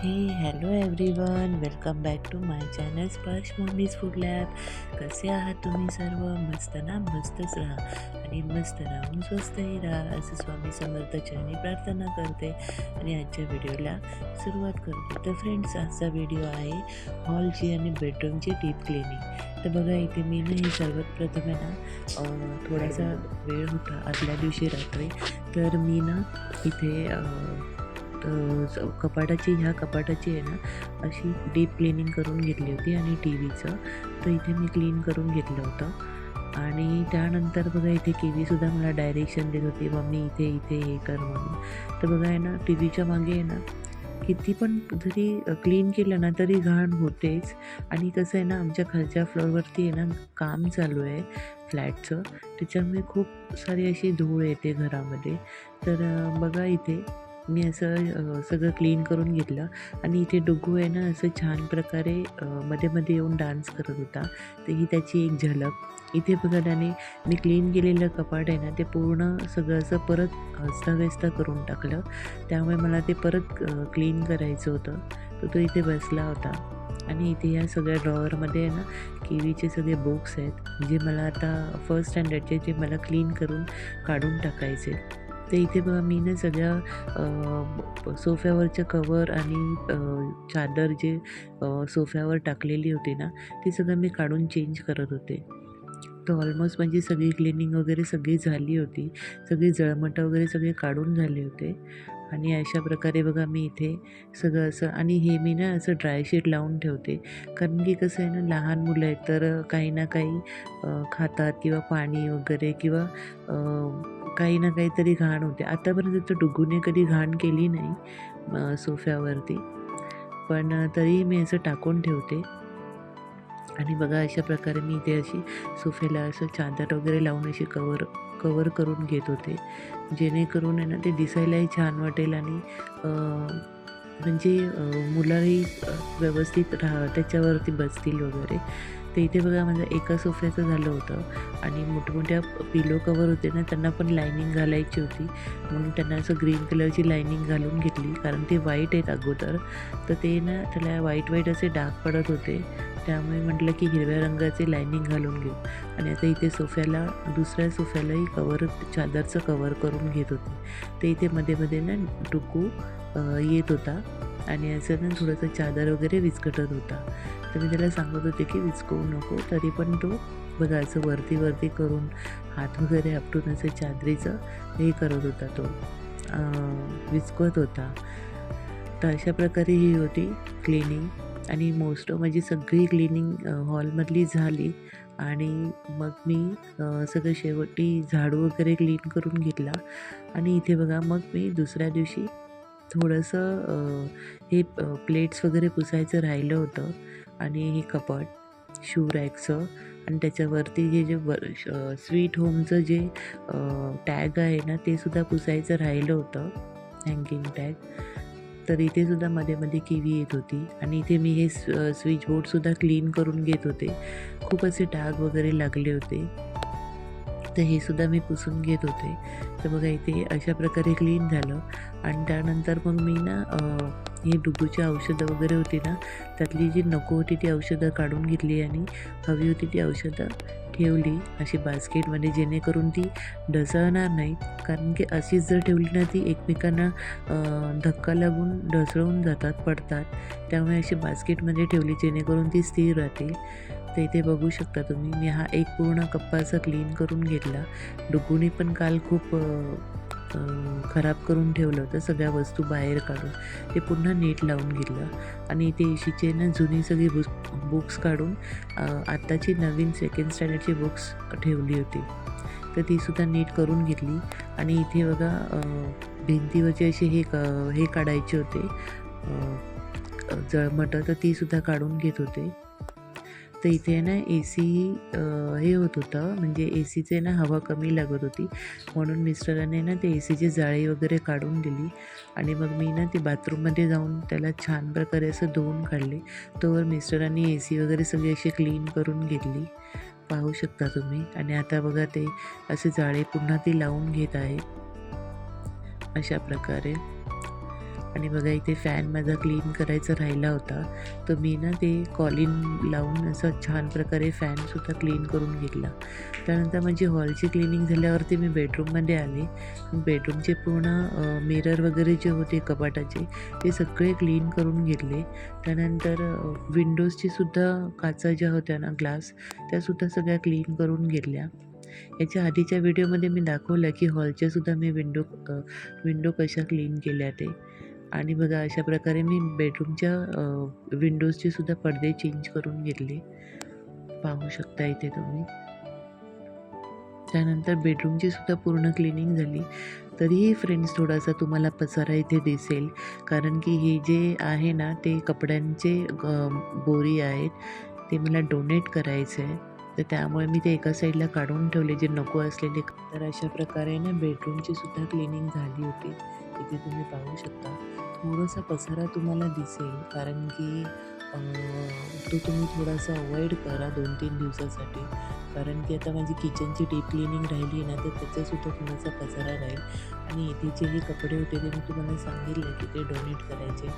Hey hello everyone welcome back to my channel Sparsh mummy's food lab कसे आहात तुम्ही सर्व? मस्त ना? मस्तच राहा. आणि मस्त राहून स्वस्तही राहा असं स्वामी समर्थ चरणी प्रार्थना करते. आणि आजच्या व्हिडिओला सुरुवात करते. तर फ्रेंड्स आजचा व्हिडिओ आहे हॉलची आणि बेडरूमची डीप क्लिनिंग तर बघा इथे मी ना हे सर्वात प्रथम आहे ना थोडासा वेळ होता आदल्या दिवशी रात्री. तर मी ना इथे कपाटाची ह्या कपाटाची आहे ना अशी डीप क्लिनिंग करून घेतली होती आणि टी व्हीचं तर इथे मी क्लीन करून घेतलं होतं. आणि त्यानंतर बघा इथे केवीसुद्धा मला डायरेक्शन देत होती. मम्मी इथे इथे हे कर म्हणून. तर बघा आहे ना टी व्हीच्या मागे आहे ना किती पण जरी क्लीन केलं ना तरी घाण होतेच. आणि कसं आहे ना आमच्या खालच्या फ्लोअरवरती आहे ना काम चालू आहे फ्लॅटचं. त्याच्यामुळे खूप सारी अशी धूळ येते घरामध्ये. तर बघा इथे मी असं सगळं क्लीन करून घेतलं. आणि इथे डुगू आहे ना असं छान प्रकारे मध्ये मध्ये येऊन डान्स करत होता. तर ही त्याची एक झलक. इथे बघा त्याने मी क्लीन केलेलं कपाट आहे ना ते पूर्ण सगळं असं परत अस्ताव्यस्त करून टाकलं. त्यामुळे मला ते परत क्लीन करायचं होतं. तर तो इथे बसला होता. आणि इथे या सगळ्या ड्रॉवरमध्ये आहे ना केवीचे सगळे बुक्स आहेत. जे मला आता फर्स्ट स्टँडर्डचे जे मला क्लीन करून काढून टाकायचे. तर इथे बघा मी ना सगळ्या सोफ्यावरचं कवर आणि चादर जे सोफ्यावर टाकलेली होती ना ती सगळं मी काढून चेंज करत होते. तर ऑलमोस्ट म्हणजे सगळी क्लिनिंग वगैरे सगळी झाली होती. सगळी जळमटं वगैरे सगळे काढून झाले होते. आणि अशा प्रकारे बघा मी इथे सगळं असं आणि हे मी ना असं ड्रायशीट लावून ठेवते. कारण की कसं आहे ना लहान मुलं आहेत तर काही ना काही खातात किंवा पाणी वगैरे किंवा काही ना काहीतरी घाण होते. आतापर्यंत तर डुगूने कधी घाण केली नाही सोफ्यावरती. पण तरी तरीही मी असं टाकून ठेवते. आणि बघा अशा प्रकारे मी इथे अशी सोफ्याला असं चादर वगैरे लावून अशी कवर कवर करून घेत होते. जेणेकरून आहे ना ते दिसायलाही छान वाटेल आणि म्हणजे मुलंही व्यवस्थित राहा त्याच्यावरती बसतील वगैरे. तर इथे बघा माझं एका सोफ्याचं झालं होतं आणि मोठमोठ्या पिलो कवर होते ना त्यांना पण लायनिंग घालायची होती. म्हणून त्यांना असं ग्रीन कलरची लायनिंग घालून घेतली कारण ते व्हाईट आहेत अगोदर. तर ते ना त्याला व्हाईट व्हाईट असे डाग पडत होते. त्यामुळे म्हटलं की हिरव्या रंगाचे लायनिंग घालून घेऊ. आणि आता इथे सोफ्याला दुसऱ्या सोफ्यालाही कवर चादरचं कवर करून घेत होते. तर इथे मध्ये मध्ये ना टुकू येत होता. आणि असं ना थोडंसं चादर वगैरे विस्कटत होता. तर मी त्याला सांगत होते की विचकवू नको तरी पण तो बघा असं वरती वरती करून हात वगैरे आपटून असं चादरीचं हे करत होता तो. विचकवत होता. तर अशा प्रकारे ही होती क्लिनिंग. आणि मोस्ट ऑफ माझी सगळी क्लिनिंग हॉलमधली झाली. आणि मग मी सगळं शेवटी झाडू वगैरे क्लीन करून घेतला. आणि इथे बघा मग मी दुसऱ्या दिवशी थोडंसं हे प्लेट्स वगैरे पुसायचं राहिलं होतं आणि हे कपाट शू रॅकचं आणि त्याच्यावरती हे जे वर स्वीट होमचं जे टॅग आहे ना ते सुद्धा पुसायचं राहिलं होतं हँगिंग टॅग. तर इथे सुद्धा मध्ये मध्ये किवी येत होती आणि इथे मी हे स्विच बोर्डसुद्धा क्लीन करून घेत होते. खूप असे डाग वगैरे लागले होते. तर हे सुद्धा मी पुसून घेत होते. तर बघा इथे अशा प्रकारे क्लीन झालं. आणि त्यानंतर मग मी ना हे डुबूची औषधं वगैरे होती ना त्यातली जी नको होती ती औषधं काढून घेतली आणि हवी होती ती औषधं ठेवली. अशी बास्केटमध्ये जेणेकरून ती ढसळणार नाही. कारण की अशीच जर ठेवली ना ती एकमेकांना धक्का लागून ढसळून जातात पडतात. त्यामुळे अशी बास्केटमध्ये ठेवली जेणेकरून ती स्थिर राहतील. तर इथे बघू शकता तुम्ही. मी हा एक पूर्ण कप्पाचा क्लीन करून घेतला. डुगूने पण काल खूप खराब करून ठेवलं होतं सगळ्या वस्तू बाहेर काढून. ते पुन्हा नीट लावून घेतलं. आणि ते इशीचे ना जुनी सगळी बुक बुक्स काढून आत्ताची नवीन सेकंड स्टँडर्डची बुक्स ठेवली होती. तर तीसुद्धा नीट करून घेतली. आणि इथे बघा भिंतीवरचे असे हे क हे काढायचे होते. जळमटं तर तीसुद्धा काढून घेत होते. तर इथे ना ए सी हे होत होतं. म्हणजे ए सीचे ना हवा कमी लागत होती. म्हणून मिस्टरांनी ना ते ए सीची जाळी वगैरे काढून दिली. आणि मग मी ना ती बाथरूममध्ये जाऊन त्याला छान प्रकारे असं धुवून काढले. तोवर मिस्टरांनी ए सी वगैरे सगळी अशी क्लीन करून घेतली. पाहू शकता तुम्ही. आणि आता बघा ते असे जाळे पुन्हा ती लावून घेत आहे. अशा प्रकारे. आणि बघा इथे फॅन माझा क्लीन करायचा राहिला होता. तर मी ना ते कॉलिन लावून असं छान प्रकारे फॅनसुद्धा क्लीन करून घेतला. त्यानंतर माझी हॉलची क्लिनिंग झाल्यावरती मी बेडरूममध्ये आले. बेडरूमचे पूर्ण मिरर वगैरे जे होते कपाटाचे ते सगळे क्लीन करून घेतले. त्यानंतर विंडोजची सुद्धा काचा ज्या होत्या ना ग्लास त्यासुद्धा सगळ्या क्लीन करून घेतल्या. याच्या आधीच्या व्हिडिओमध्ये मी दाखवलं की हॉलच्यासुद्धा मी विंडो विंडो कशा क्लीन केल्या ते. आणि बघा अशा प्रकारे मी बेडरूमच्या विंडोजचे सुद्धा पडदे चेंज करून घेतले. पाहू शकता इथे तुम्ही. त्यानंतर बेडरूमची सुद्धा पूर्ण क्लिनिंग झाली. तरीही फ्रेंड्स थोडासा तुम्हाला पसारा इथे दिसेल. कारण की हे जे आहे ना ते कपड्यांचे बोरी आहेत. ते मला डोनेट करायचं आहे तर त्यामुळे मी ते एका साईडला काढून ठेवले. जे नको असलेले तर अशा प्रकारे ना बेडरूमची सुद्धा क्लिनिंग झाली होती. इथे तुम्ही पाहू शकता. थोडासा पसारा तुम्हाला दिसेल कारण की तो तुम्ही थोडासा अवॉइड करा दोन तीन दिवसासाठी. कारण की आता माझी किचनची डीप क्लिनिंग राहिली ना तर त्याचासुद्धा थोडासा पसारा राहील. आणि इथे जे हे कपडे होते ते मी तुम्हाला सांगितलं की ते डोनेट करायचे.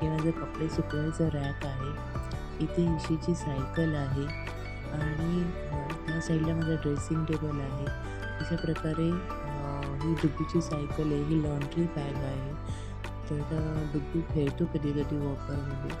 हे माझं कपडे सुकवायचं रॅक आहे. इथे इशीची सायकल आहे. आणि त्या साईडला माझा ड्रेसिंग टेबल आहे. अशा प्रकारे ही डुब्बीची सायकल आहे ही लॉन्ड्री बॅग आहे. तर डुब्बी खेळतो कधी कधी वॉकरमध्ये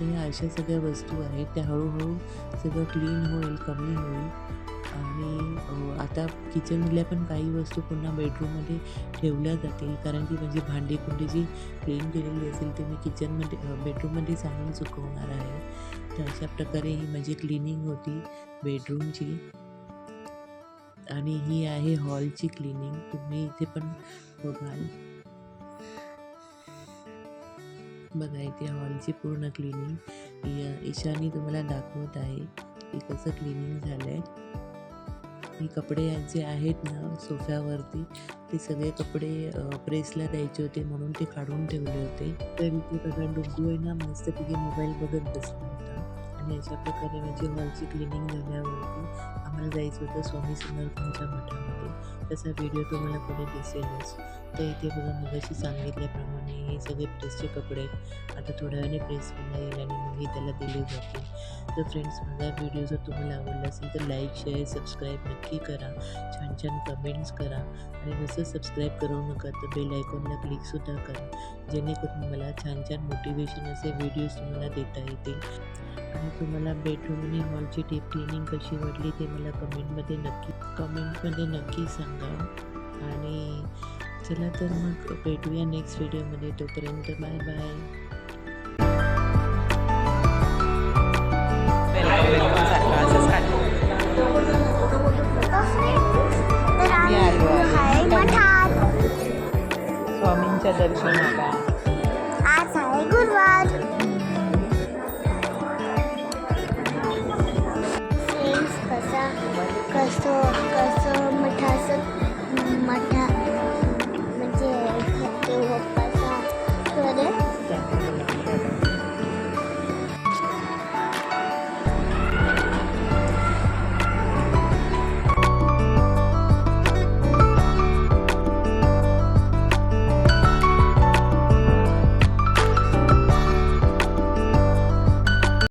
तर ह्या अशा सगळ्या वस्तू आहेत. त्या हळूहळू सगळं क्लीन होईल कमी होईल. आणि आता किचनमधल्या पण काही वस्तू पुन्हा बेडरूममध्ये ठेवल्या जातील. कारण की माझी भांडी कुंडी जी क्लीन केलेली असेल ते मी किचनमध्ये बेडरूममध्ये बेडरूममध्येच आणून चुकवणार आहे. तर अशा प्रकारे ही माझी क्लिनिंग होती बेडरूमची आणि ही आहे हॉलची क्लिनिंग. तुम्ही इथे पण बघाल. बघा इथे हॉलची पूर्ण क्लिनिंग. ईशानी तुम्हाला दाखवत आहे की कसं क्लिनिंग झालं आहे हे कपडे जे आहेत ना सोफ्यावरती ते सगळे कपडे प्रेसला द्यायचे होते म्हणून ते काढून ठेवले होते. तर इथे बघा डुग्गू आहे ना मस्तपैकी मोबाईल बघत बसला. आणि अशा प्रकारे माझी हॉलची क्लिनिंग झाल्यावरती आम्हाला जायचं होतं स्वामी समर्थांच्या मठामध्ये. त्याचा व्हिडिओ तुम्हाला पुढे दिसेलच. तर इथे बघा मगाशी सांगितल्याप्रमाणे हे सगळे प्रेसचे कपडे आता थोड्या वेळाने प्रेस केला येईल आणि मग हे त्याला दिले जातील. तर फ्रेंड्स माझा व्हिडिओ जर तुम्हाला आवडला असेल तर लाईक शेअर सबस्क्राईब नक्की करा. छान छान कमेंट्स करा. आणि जसं सबस्क्राईब करू नका तर बेल आयकॉनला क्लिकसुद्धा करा. जेणेकरून मला छान छान मोटिवेशन असे व्हिडिओज तुम्हाला देता येतील. आणि तुम्हाला बेडरूम आणि हॉलची डीप क्लिनिंग कशी वाटली ते मला कमेंटमध्ये नक्की कमेंटमध्ये नक्की सांगा. आणि चला तर मग भेटूया नेक्स्ट व्हिडिओमध्ये तोपर्यंत बाय बाय स्वामींच्या दर्शनाला.